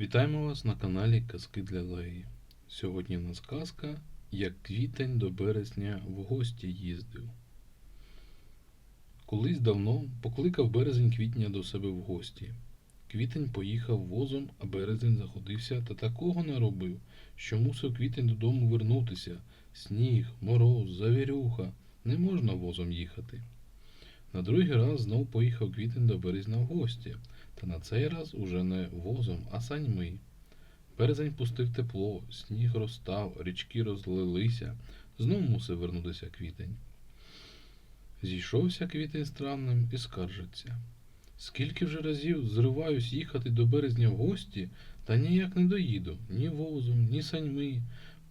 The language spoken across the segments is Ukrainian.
Вітаємо вас на каналі Казки для Леї. Сьогодні в нас казка, як квітень до березня в гості їздив. Колись давно покликав березень квітня до себе в гості. Квітень поїхав возом, а березень заходився та такого наробив, що мусив квітень додому вернутися. Сніг, мороз, завірюха. Не можна возом їхати. На другий раз знов поїхав квітень до березня в гості. Та на цей раз уже не возом, а саньми. Березень пустив тепло, сніг розстав, річки розлилися, знов мусив вернутися квітень. Зійшовся квітень з травнем і скаржиться. Скільки вже разів зриваюсь їхати до березня в гості, та ніяк не доїду ні возом, ні саньми.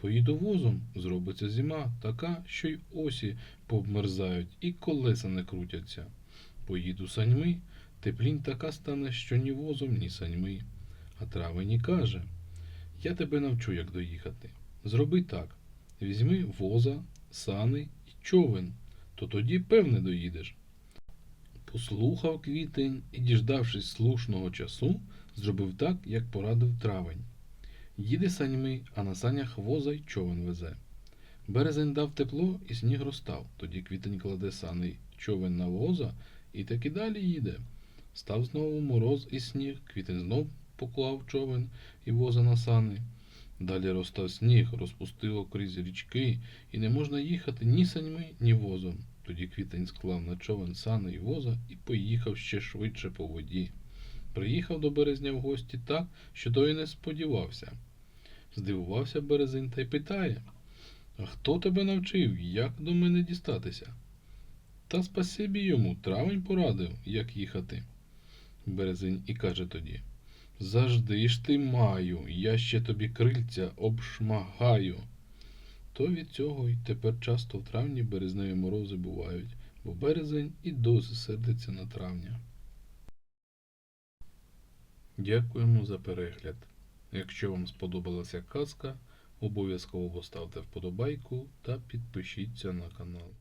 Поїду возом, зробиться зима, така, що й осі повмерзають, і колеса не крутяться. Поїду саньми, Теплінь така стане, що ні возом, ні саньми. А травені каже: Я тебе навчу, як доїхати. Зроби так: візьми воза, сани і човен, то тоді певне доїдеш. Послухав квітень і, діждавшись слушного часу, зробив так, як порадив травень. Їде саньми, а на санях воза й човен везе. Березень дав тепло і сніг розстав. Тоді квітень кладе сани човен на воза і таки далі їде. Став знову мороз і сніг, квітень знов поклав човен і воза на сани. Далі розстав сніг, розпустило крізь річки, і не можна їхати ні саньми, ні возом. Тоді квітень склав на човен сани і воза і поїхав ще швидше по воді. Приїхав до березня в гості так, що той не сподівався. Здивувався березень та й питає А хто тебе навчив, як до мене дістатися? Та спасибі йому, травень порадив, як їхати. Березень і каже тоді Завжди ж ти маю, я ще тобі крильця обшмагаю. То від цього й тепер часто в травні березневі морози бувають, бо березень і досі сердиться на травня. Дякуємо за перегляд. Якщо вам сподобалася казка, обов'язково поставте вподобайку та підпишіться на канал.